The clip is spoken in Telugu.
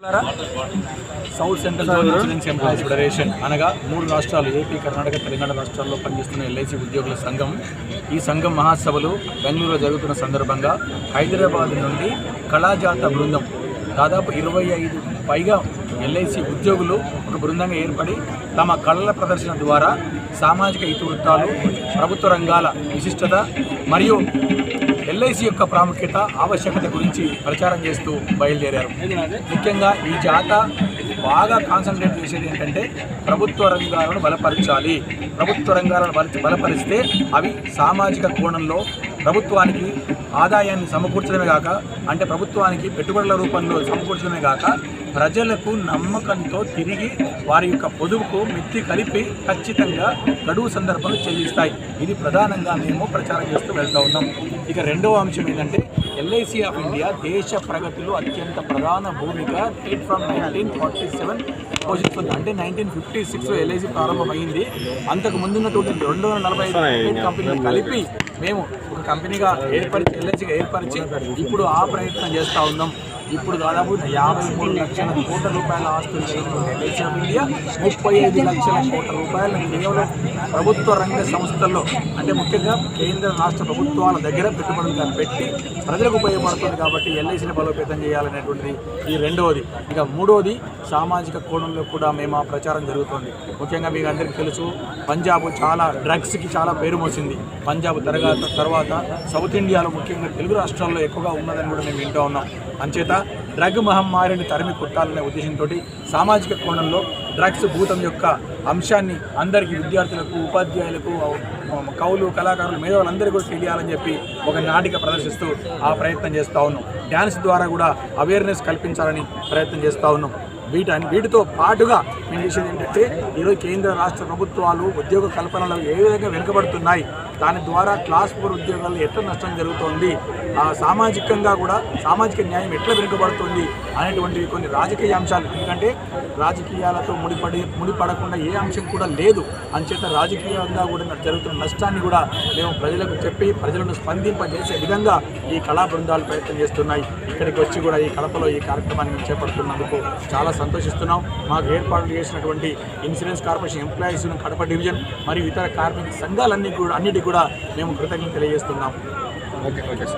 South central zone insurance employees federation అనగా మూడు రాష్ట్రాలు ఏపీ కర్ణాటక తెలంగాణ రాష్ట్రాల్లో పనిచేస్తున్న ఎల్ఐసి ఉద్యోగుల సంఘం. ఈ సంఘం మహాసభలు బెంగళూరులో జరుగుతున్న సందర్భంగా హైదరాబాద్ నుండి కళాజాత బృందం దాదాపు ఇరవై ఐదు పైగా ఎల్ఐసి ఉద్యోగులు ఒక బృందంగా ఏర్పడి తమ కళల ప్రదర్శన ద్వారా సామాజిక ఇతివృత్తాలు ప్రభుత్వ రంగాల విశిష్టత మరియు ఎల్ఐసి యొక్క ప్రాముఖ్యత ఆవశ్యకత గురించి ప్రచారం చేస్తూ బయలుదేరారు. ముఖ్యంగా ఈ జాత బాగా కాన్సన్ట్రేట్ చేసేది ఏంటంటే ప్రభుత్వ రంగాలను బలపరచాలి. ప్రభుత్వ రంగాలను బల- బలపరిస్తే అవి సామాజిక కోణంలో ప్రభుత్వానికి ఆదాయాన్ని సమకూర్చడమే కాక అంటే ప్రభుత్వానికి పెట్టుబడుల రూపంలో సమకూర్చడమే కాక ప్రజలకు నమ్మకంతో తిరిగి వారి యొక్క పొదుపుకు మెత్తి కలిపి ఖచ్చితంగా గడువు సందర్భంలో చెల్లిస్తాయి ఇది ప్రధానంగా మేము ప్రచారం చేస్తూ వెళ్తూ ఉన్నాం. ఇక రెండవ అంశం ఏంటంటే ఎల్ఐసి ఆఫ్ ఇండియా దేశ ప్రగతిలో అత్యంత ప్రధాన భూమిక. Date from nineteen forty seven పోషిస్తుంది అంటే నైన్టీన్ ఫిఫ్టీ సిక్స్లో ఎల్ఐసి ప్రారంభమైంది. అంతకు ముందున్నటువంటి రెండు వందల నలభై ఐదు కంపెనీలు కలిపి మేము ఒక కంపెనీగా ఏర్పరిచి ఎల్ఐసిగా ఏర్పరిచి ఇప్పుడు ఆ ప్రయత్నం చేస్తూ ఉన్నాం. ఇప్పుడు దాదాపు యాభై మూడు లక్షల కోట్ల రూపాయల ఆస్తులు కలిగిన ఇండియా. ముప్పై ఐదు లక్షల కోట్ల రూపాయలు కేవలం ప్రభుత్వ రంగ సంస్థల్లో అంటే ముఖ్యంగా కేంద్ర రాష్ట్ర ప్రభుత్వాల దగ్గర పెట్టుబడులుగా పెట్టి ప్రజలకు ఉపయోగపడుతుంది కాబట్టి ఎల్ఐసిని బలోపేతం చేయాలనేటువంటిది ఈ రెండవది ఇక మూడవది సామాజిక కోణంలో కూడా మేము ఆ ప్రచారం జరుగుతుంది. ముఖ్యంగా మీకు అందరికీ తెలుసు పంజాబ్ చాలా డ్రగ్స్కి చాలా పేరు మోసింది. పంజాబ్ తర్వాత తర్వాత సౌత్ ఇండియాలో ముఖ్యంగా తెలుగు రాష్ట్రాల్లో ఎక్కువగా ఉన్నదని కూడా మేము వింటూ ఉన్నాం. అంచేత డ్రగ్ మహమ్మారిని తరిమి కొట్టాలనే ఉద్దేశంతో సామాజిక కోణంలో డ్రగ్స్ భూతం యొక్క అంశాన్ని అందరికీ విద్యార్థులకు ఉపాధ్యాయులకు కవులు కళాకారులు మేధావులందరికీ కూడా తెలియాలని చెప్పి ఒక నాటిక ప్రదర్శిస్తూ ఆ ప్రయత్నం చేస్తూ ఉన్నాం. డ్యాన్స్ ద్వారా కూడా అవేర్నెస్ కల్పించాలని ప్రయత్నం చేస్తూ ఉన్నాం. వీటి వీటితో పాటుగా మేము చేసేది ఏంటంటే ఈరోజు కేంద్ర రాష్ట్ర ప్రభుత్వాలు ఉద్యోగ కల్పనలో ఏ విధంగా వెనుకబడుతున్నాయి? దాని ద్వారా క్లాస్ ఫోర్ ఉద్యోగాలు ఎట్లా నష్టం జరుగుతోంది ఆ సామాజికంగా కూడా సామాజిక న్యాయం ఎట్లా వెనుకబడుతుంది అనేటువంటివి కొన్ని రాజకీయ అంశాలు. ఎందుకంటే రాజకీయాలతో ముడిపడి ముడిపడకుండా ఏ అంశం కూడా లేదు. అంచేత రాజకీయంగా కూడా జరుగుతున్న నష్టాన్ని కూడా మేము ప్రజలకు చెప్పి ప్రజలను స్పందింపజేసే విధంగా ఈ కళా బృందాలు ప్రయత్నం చేస్తున్నాయి. ఇక్కడికి వచ్చి కూడా ఈ కడపలో ఈ కార్యక్రమాన్ని మేము చేపడుతున్నందుకు చాలా సంతోషిస్తున్నాం. మాకు ఏర్పాట్లు చేసినటువంటి insurance corporation employees Kadapa division మరియు ఇతర కార్మిక సంఘాలన్నీ కూడా అన్నిటికీ కూడా మేము కృతజ్ఞత తెలియజేస్తున్నాం. Okay okay sir.